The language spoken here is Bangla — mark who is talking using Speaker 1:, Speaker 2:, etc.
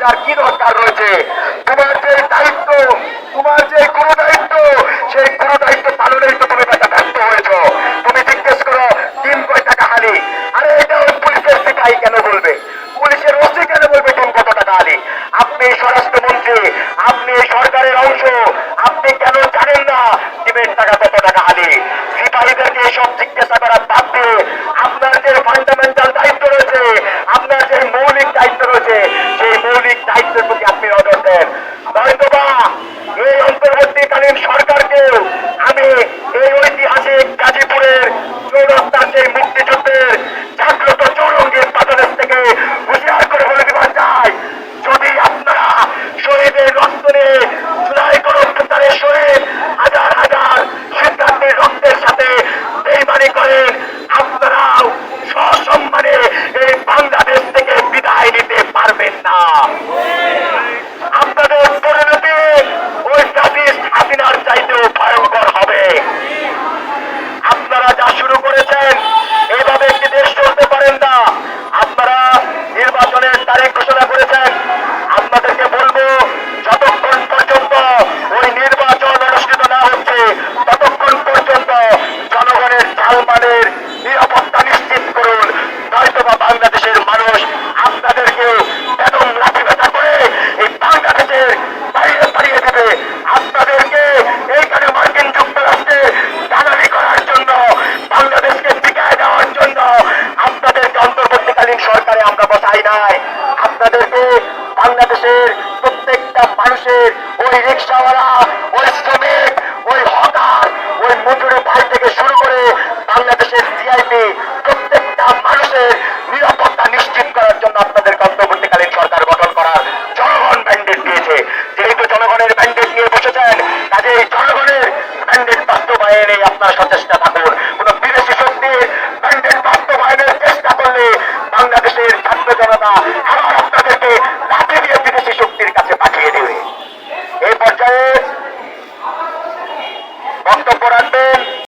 Speaker 1: যার কি দরকার রয়েছে? তোমার যে দায়িত্ব, তোমার যে কোনো দায়িত্ব, সেই কোনো দায়িত্ব পালনের তো তুমি টাকা ব্যর্থ হয়েছ। তুমি জিজ্ঞেস করো তিন কয় টাকা হালি? আরে এটা ওই পুলিশের সিপাহী কেন বলবে? পুলিশের ওসি কেন বলবে তিন কত টাকা হালি? আপনি স্বরাষ্ট্রমন্ত্রী, আপনি সরকারের অংশ, আপনি কেন জানেন না টিমের টাকা কত টাকা হালি? সিপাহীদেরকে এসব জিজ্ঞাসা করার বাদ দিয়ে আপনার যে ফান্ডামেন্টাল দায়িত্ব সেই মুক্তিযুদ্ধ বাংলাদেশের প্রত্যেকটা মানুষের ওই রিক্সাওয়ালা ওই শ্রমিক, ওই হকার, ওই মজুরি ভাই থেকে শুরু করে বাংলাদেশের সিআইপি প্রত্যেকটা মানুষের নিরাপত্তা নিশ্চিত করার জন্য আপনাদের কর্তব্যকালীন সরকার গঠন করার জনগণ ব্যান্ডেড দিয়েছে। যেহেতু জনগণের ব্যান্ডেড নিয়ে বসেছেন কাজে এই জনগণের ব্যান্ডেড বাস্তবায়নে আপনার সচেষ্টা থাকুন। কোন বিদেশি শক্তির ব্যান্ডেড বাস্তবায়নের চেষ্টা করলে বাংলাদেশের ছাত্র জনতা